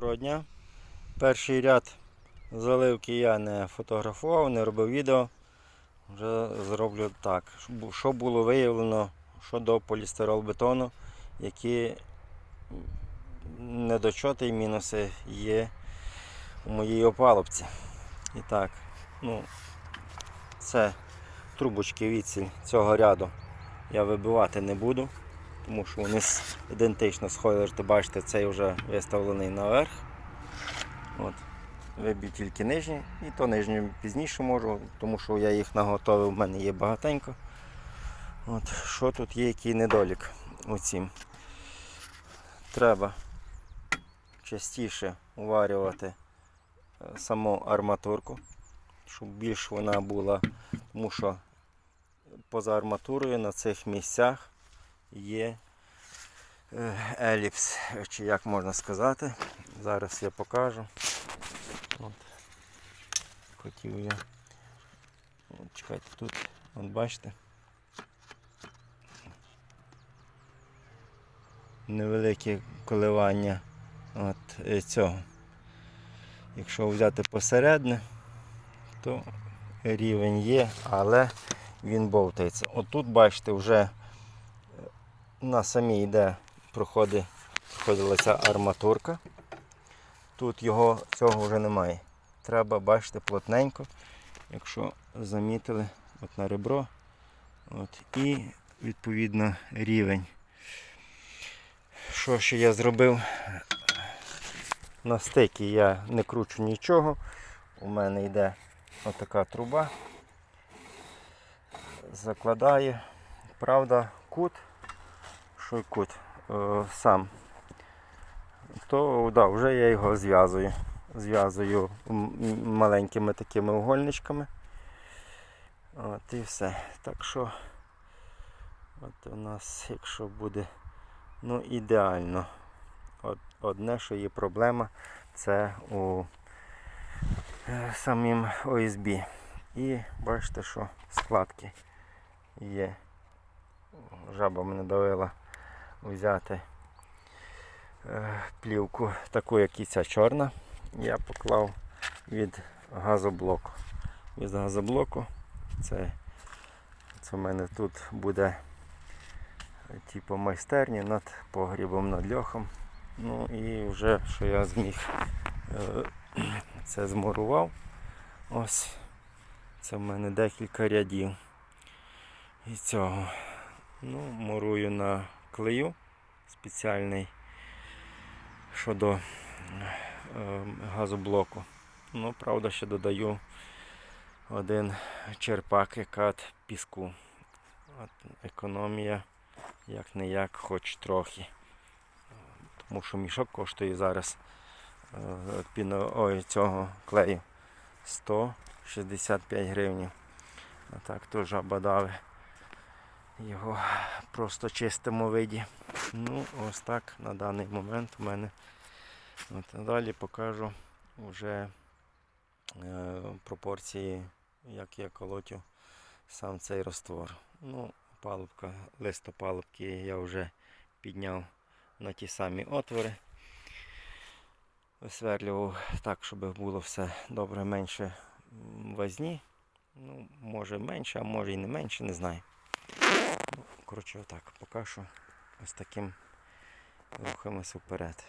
Доброго дня. Перший ряд заливки я не фотографував, не робив відео. Вже зроблю так. Що було виявлено щодо полістиролбетону, які недочоти і мінуси є у моїй опалубці. І так, ну, це трубочки відсіль цього ряду я вибивати не буду тому що вони ідентично сходили, ти бачите, цей вже виставлений наверх. От. Виб'ю тільки нижні, і то нижні пізніше можу, тому що я їх наготовив, в мене є багатенько. От. Що тут є, який недолік у цім? Треба частіше уварювати е, саму арматурку, щоб більш вона була, тому що поза арматурою на цих місцях є е, еліпс, чи як можна сказати. Зараз я покажу. От. Хотів я. От, чекайте, тут, от бачите. Невелике коливання от е, цього. Якщо взяти посередне, то рівень є, але він бовтається. Отут, бачите, вже на самій йде проходила ця арматурка. Тут його цього вже немає. Треба бачити плотненько, якщо замітили от на ребро. От, і відповідно рівень. Що ще я зробив? На стикі я не кручу нічого. У мене йде отака труба. Закладаю. Правда, кут що й кут е, сам, то да, вже я його зв'язую. Зв'язую маленькими такими угольничками. От і все. Так що от у нас, якщо буде ну, ідеально. От, одне, що є проблема, це у е, самим ОСБ. І бачите, що складки є. Жаба мене давила взяти е, плівку, таку, як і ця чорна. Я поклав від газоблоку. Від газоблоку це, це в мене тут буде е, типу майстерня над погрібом, над льохом. Ну і вже що я зміг е, це змурував. Ось це в мене декілька рядів. І цього. Ну, мурую на клею спеціальний щодо е, газоблоку. Ну, правда, ще додаю один черпак якат піску. От, економія як не як, хоч трохи. Тому що мішок коштує зараз е, піно, ой, цього клею 165 гривень. А так то жаба дави його просто чистому виді. Ну, ось так на даний момент у мене. От, далі покажу вже е, пропорції, як я колотю сам цей раствор. Ну, палубка, листопалубки я вже підняв на ті самі отвори. Висверлював так, щоб було все добре менше м, возні. Ну, може менше, а може і не менше, не знаю. Коротше, отак, поки що ось таким рухаємося вперед.